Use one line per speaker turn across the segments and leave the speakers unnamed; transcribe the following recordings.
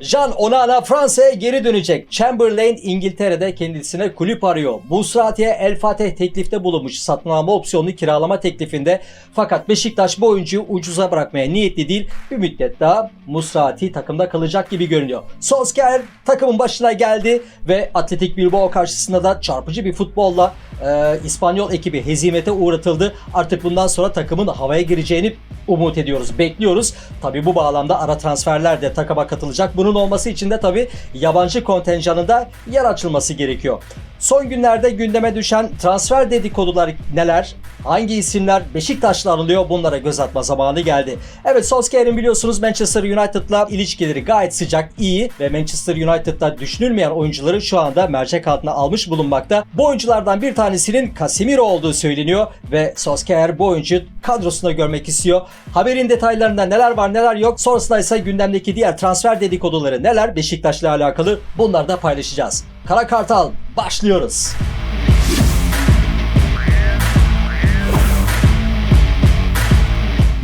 Jean Onana Fransa'ya geri dönecek. Chamberlain İngiltere'de kendisine kulüp arıyor. Musrati'ye El Fateh teklifte bulunmuş satın alma opsiyonlu kiralama teklifinde. Fakat Beşiktaş bu oyuncuyu ucuza bırakmaya niyetli değil. Bir müddet daha Musrati takımda kalacak gibi görünüyor. Solskjaer takımın başına geldi ve Atletik Bilbao karşısında da çarpıcı bir futbolla e, İspanyol ekibi hezimete uğratıldı. Artık bundan sonra takımın havaya gireceğini umut ediyoruz, bekliyoruz. Tabi bu bağlamda ara transferler de takıma katılacak. Bunun olması için de tabi yabancı kontenjanında yer açılması gerekiyor. Son günlerde gündeme düşen transfer dedikodular neler? Hangi isimler Beşiktaş'la anılıyor? Bunlara göz atma zamanı geldi. Evet Solskjaer'in biliyorsunuz Manchester United'la ilişkileri gayet sıcak, iyi ve Manchester United'da düşünülmeyen oyuncuları şu anda mercek altına almış bulunmakta. Bu oyunculardan bir tanesinin Casemiro olduğu söyleniyor ve Solskjaer bu oyuncuyu kadrosunda görmek istiyor. Haberin detaylarında neler var neler yok. Sonrasında ise gündemdeki diğer transfer dedikoduları neler Beşiktaş'la alakalı bunları da paylaşacağız. Kara Kartal başlıyoruz.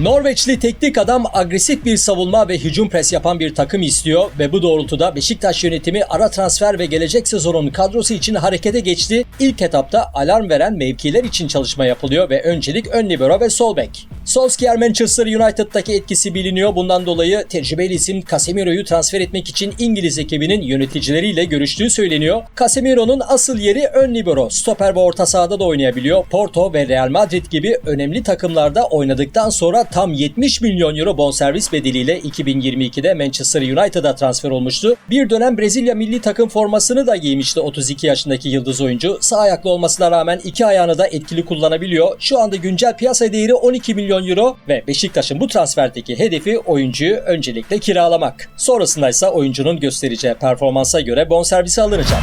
Norveçli teknik adam agresif bir savunma ve hücum pres yapan bir takım istiyor ve bu doğrultuda Beşiktaş yönetimi ara transfer ve gelecek sezonun kadrosu için harekete geçti. İlk etapta alarm veren mevkiler için çalışma yapılıyor ve öncelik ön libero ve sol bek. Solskjaer Manchester United'daki etkisi biliniyor. Bundan dolayı tecrübeli isim Casemiro'yu transfer etmek için İngiliz ekibinin yöneticileriyle görüştüğü söyleniyor. Casemiro'nun asıl yeri ön libero, stoper ve orta sahada da oynayabiliyor. Porto ve Real Madrid gibi önemli takımlarda oynadıktan sonra tam 70 milyon euro bonservis bedeliyle 2022'de Manchester United'a transfer olmuştu. Bir dönem Brezilya milli takım formasını da giymişti 32 yaşındaki yıldız oyuncu. Sağ ayaklı olmasına rağmen iki ayağını da etkili kullanabiliyor. Şu anda güncel piyasa değeri 12 milyon euro ve Beşiktaş'ın bu transferdeki hedefi oyuncuyu öncelikle kiralamak. Sonrasında ise oyuncunun göstereceği performansa göre bonservisi alınacak.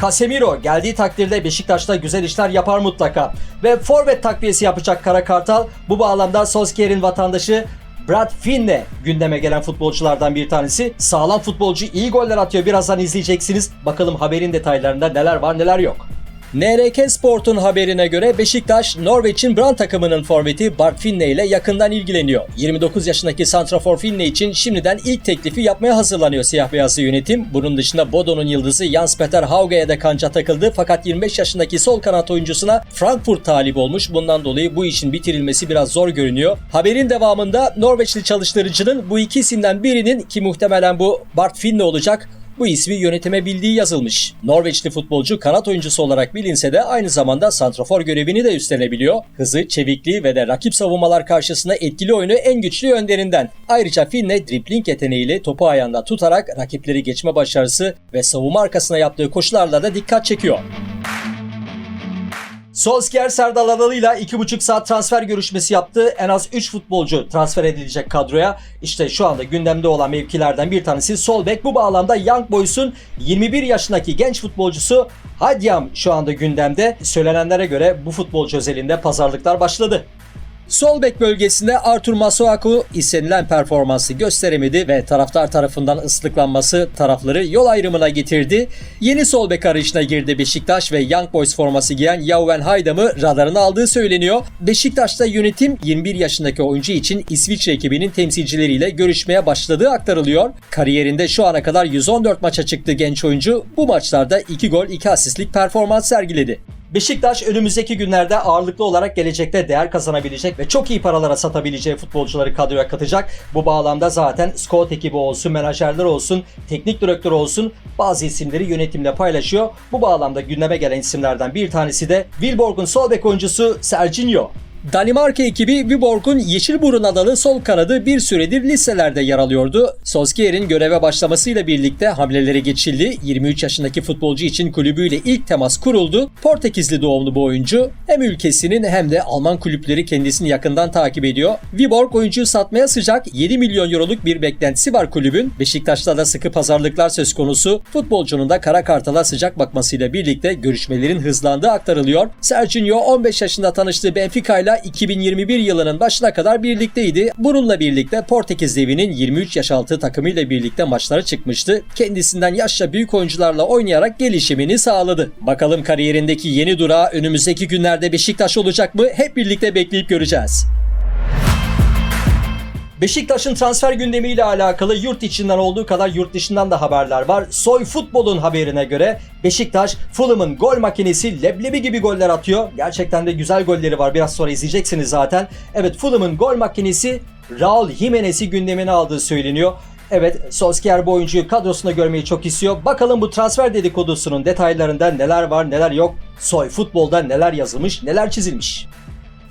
Casemiro geldiği takdirde Beşiktaş'ta güzel işler yapar mutlaka. Ve forvet takviyesi yapacak Kara Kartal. Bu bağlamda Solskjaer'in vatandaşı Brad Finne gündeme gelen futbolculardan bir tanesi. Sağlam futbolcu iyi goller atıyor. Birazdan izleyeceksiniz. Bakalım haberin detaylarında neler var neler yok. NRK Sport'un haberine göre Beşiktaş, Norveç'in Brand takımının forveti Bart Finne ile yakından ilgileniyor. 29 yaşındaki Santrafor Finne için şimdiden ilk teklifi yapmaya hazırlanıyor siyah beyazlı yönetim. Bunun dışında Bodo'nun yıldızı Jans Peter Hauge'ye de kanca takıldı fakat 25 yaşındaki sol kanat oyuncusuna Frankfurt talip olmuş. Bundan dolayı bu işin bitirilmesi biraz zor görünüyor. Haberin devamında Norveçli çalıştırıcının bu iki isimden birinin ki muhtemelen bu Bart Finne olacak bu ismi yönetime bildiği yazılmış. Norveçli futbolcu kanat oyuncusu olarak bilinse de aynı zamanda santrafor görevini de üstlenebiliyor. Hızı, çevikliği ve de rakip savunmalar karşısında etkili oyunu en güçlü yönlerinden. Ayrıca Finne dripling yeteneğiyle topu ayağında tutarak rakipleri geçme başarısı ve savunma arkasına yaptığı koşularla da dikkat çekiyor. Solskjaer Serdal Adalı'yla 2,5 saat transfer görüşmesi yaptı. En az 3 futbolcu transfer edilecek kadroya. İşte şu anda gündemde olan mevkilerden bir tanesi sol bek. Bu bağlamda Young Boys'un 21 yaşındaki genç futbolcusu Hadyam şu anda gündemde. Söylenenlere göre bu futbolcu özelinde pazarlıklar başladı. Sol bek bölgesinde Artur Masuaku istenilen performansı gösteremedi ve taraftar tarafından ıslıklanması tarafları yol ayrımına getirdi. Yeni sol bek arayışına girdi Beşiktaş ve Young Boys forması giyen Yauven Haydam'ı radarına aldığı söyleniyor. Beşiktaş'ta yönetim 21 yaşındaki oyuncu için İsviçre ekibinin temsilcileriyle görüşmeye başladığı aktarılıyor. Kariyerinde şu ana kadar 114 maça çıktı genç oyuncu. Bu maçlarda 2 gol 2 asistlik performans sergiledi. Beşiktaş önümüzdeki günlerde ağırlıklı olarak gelecekte değer kazanabilecek ve çok iyi paralara satabileceği futbolcuları kadroya katacak. Bu bağlamda zaten scout ekibi olsun, menajerler olsun, teknik direktör olsun bazı isimleri yönetimle paylaşıyor. Bu bağlamda gündeme gelen isimlerden bir tanesi de Wilborg'un sol bek oyuncusu Serginho. Danimarka ekibi Viborg'un Yeşilburun adalı sol kanadı bir süredir listelerde yer alıyordu. Solskjaer'in göreve başlamasıyla birlikte hamlelere geçildi. 23 yaşındaki futbolcu için kulübüyle ilk temas kuruldu. Portekizli doğumlu bu oyuncu hem ülkesinin hem de Alman kulüpleri kendisini yakından takip ediyor. Viborg oyuncuyu satmaya sıcak 7 milyon euroluk bir beklentisi var kulübün. Beşiktaş'ta da sıkı pazarlıklar söz konusu. Futbolcunun da kara kartala sıcak bakmasıyla birlikte görüşmelerin hızlandığı aktarılıyor. Serginho 15 yaşında tanıştığı Benfica ile 2021 yılının başına kadar birlikteydi. Bununla birlikte Portekiz devinin 23 yaş altı takımıyla birlikte maçlara çıkmıştı. Kendisinden yaşça büyük oyuncularla oynayarak gelişimini sağladı. Bakalım kariyerindeki yeni durağı önümüzdeki günlerde Beşiktaş olacak mı? Hep birlikte bekleyip göreceğiz. Beşiktaş'ın transfer gündemiyle alakalı yurt içinden olduğu kadar yurt dışından da haberler var. Soy Futbol'un haberine göre Beşiktaş Fulham'ın gol makinesi leblebi gibi goller atıyor. Gerçekten de güzel golleri var. Biraz sonra izleyeceksiniz zaten. Evet Fulham'ın gol makinesi Raul Jimenez'i gündemine aldığı söyleniyor. Evet Solskjaer bu oyuncuyu kadrosunda görmeyi çok istiyor. Bakalım bu transfer dedikodusunun detaylarında neler var neler yok. Soy futbolda neler yazılmış neler çizilmiş.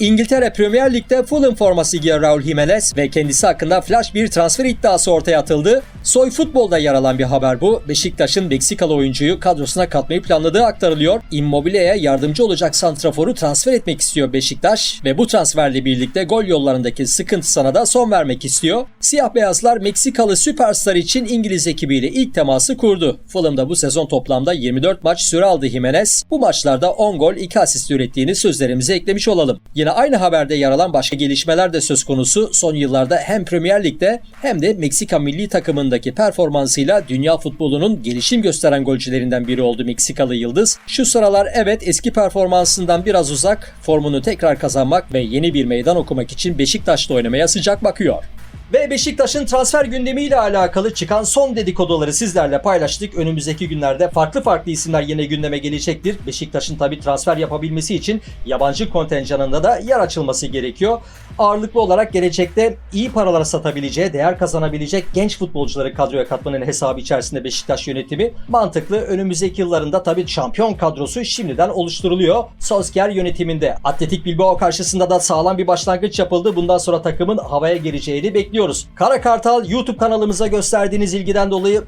İngiltere Premier Lig'de Fulham forması giyen Raul Jimenez ve kendisi hakkında flash bir transfer iddiası ortaya atıldı. Soy Futbol'da yer alan bir haber bu. Beşiktaş'ın Meksikalı oyuncuyu kadrosuna katmayı planladığı aktarılıyor. Immobile'ye yardımcı olacak santraforu transfer etmek istiyor Beşiktaş ve bu transferle birlikte gol yollarındaki sıkıntısına da son vermek istiyor. Siyah beyazlar Meksikalı süperstar için İngiliz ekibiyle ilk teması kurdu. Fulham'da bu sezon toplamda 24 maç süre aldı Jimenez. Bu maçlarda 10 gol 2 asist ürettiğini sözlerimize eklemiş olalım. Yine aynı haberde yer alan başka gelişmeler de söz konusu. Son yıllarda hem Premier Lig'de hem de Meksika milli takımındaki performansıyla dünya futbolunun gelişim gösteren golcülerinden biri oldu Meksikalı Yıldız. Şu sıralar evet eski performansından biraz uzak, formunu tekrar kazanmak ve yeni bir meydan okumak için Beşiktaş'ta oynamaya sıcak bakıyor. Ve Beşiktaş'ın transfer gündemiyle alakalı çıkan son dedikoduları sizlerle paylaştık. Önümüzdeki günlerde farklı farklı isimler yine gündeme gelecektir. Beşiktaş'ın tabi transfer yapabilmesi için yabancı kontenjanında da yer açılması gerekiyor. Ağırlıklı olarak gelecekte iyi paralara satabileceği, değer kazanabilecek genç futbolcuları kadroya katmanın hesabı içerisinde Beşiktaş yönetimi mantıklı. Önümüzdeki yıllarında tabi şampiyon kadrosu şimdiden oluşturuluyor. Solskjaer yönetiminde Atletik Bilbao karşısında da sağlam bir başlangıç yapıldı. Bundan sonra takımın havaya geleceğini bekliyoruz. Kara Kartal YouTube kanalımıza gösterdiğiniz ilgiden dolayı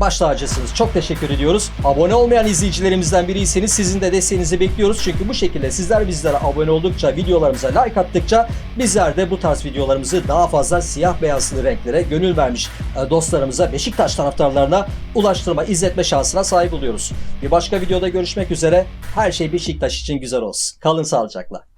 baş tacısınız. Çok teşekkür ediyoruz. Abone olmayan izleyicilerimizden biriyseniz sizin de desteğinizi bekliyoruz. Çünkü bu şekilde sizler bizlere abone oldukça, videolarımıza like attıkça bizler de bu tarz videolarımızı daha fazla siyah beyazlı renklere gönül vermiş e, dostlarımıza, Beşiktaş taraftarlarına ulaştırma, izletme şansına sahip oluyoruz. Bir başka videoda görüşmek üzere. Her şey Beşiktaş için güzel olsun. Kalın sağlıcakla.